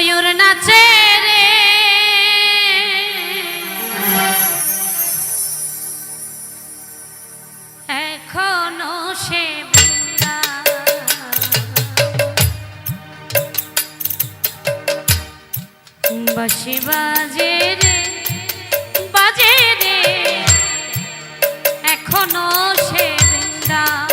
ময়ূর নাচে রে। এখনও সে বাসি বাজে রে বাজে রে। এখনও সে বৃন্দা।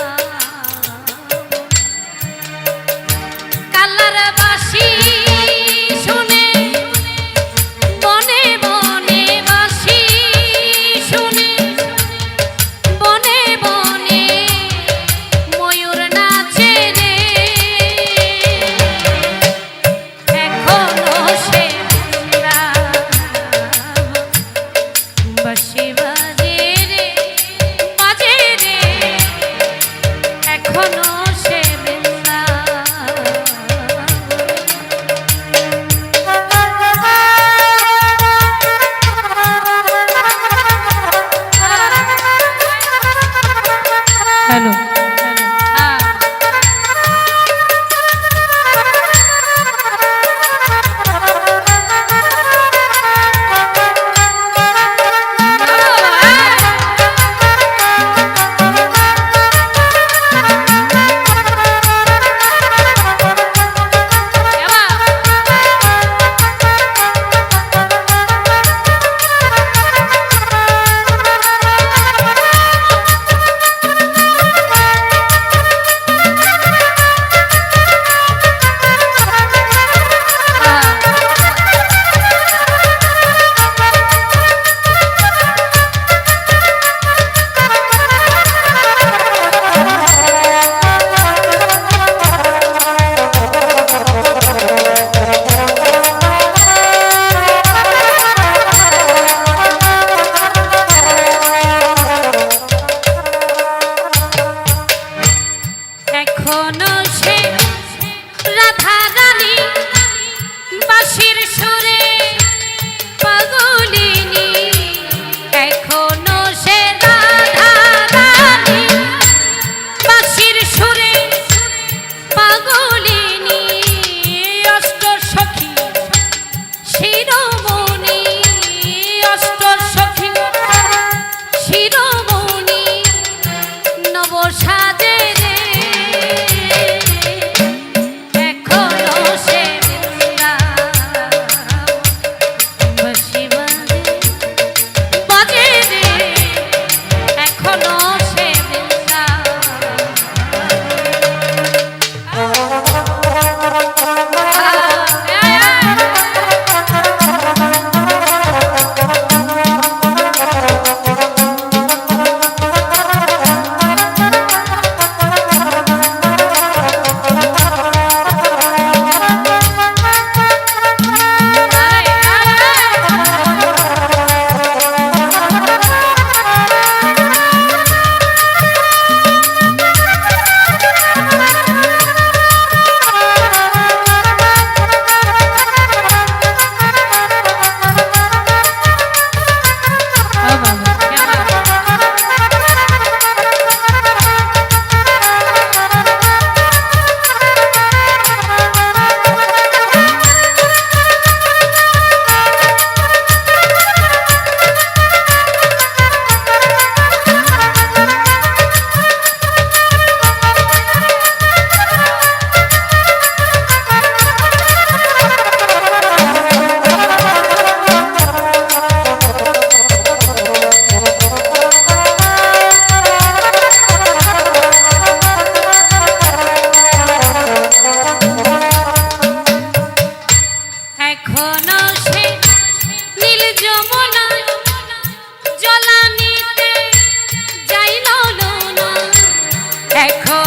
Echo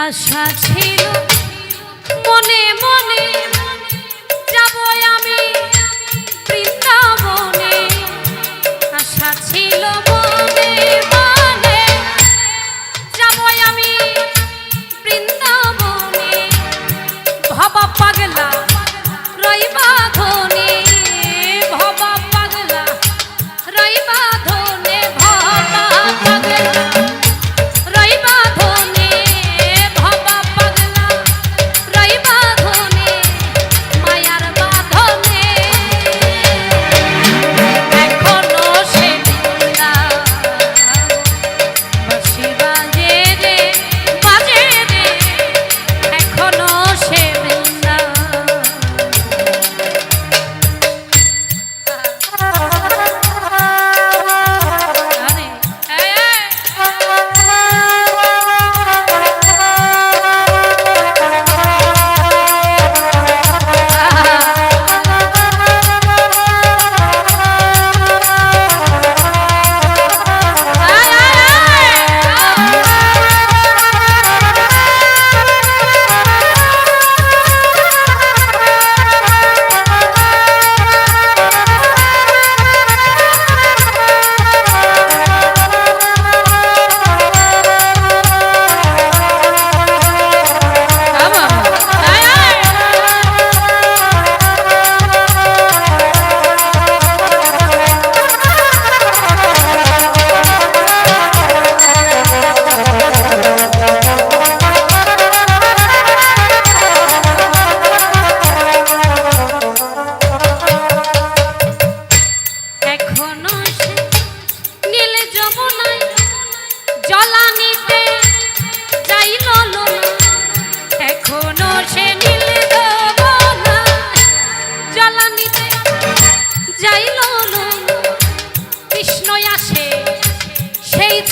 আশা ছিল মনে মনে যাব আমি বৃন্দাবনে। আশা ছিল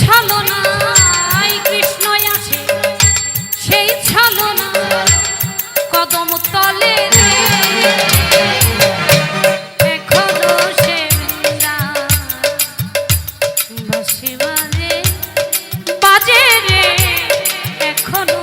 ছলনায় কৃষ্ণ আসে। সেই ছলনা কদম তলে বাজে রে। এখনও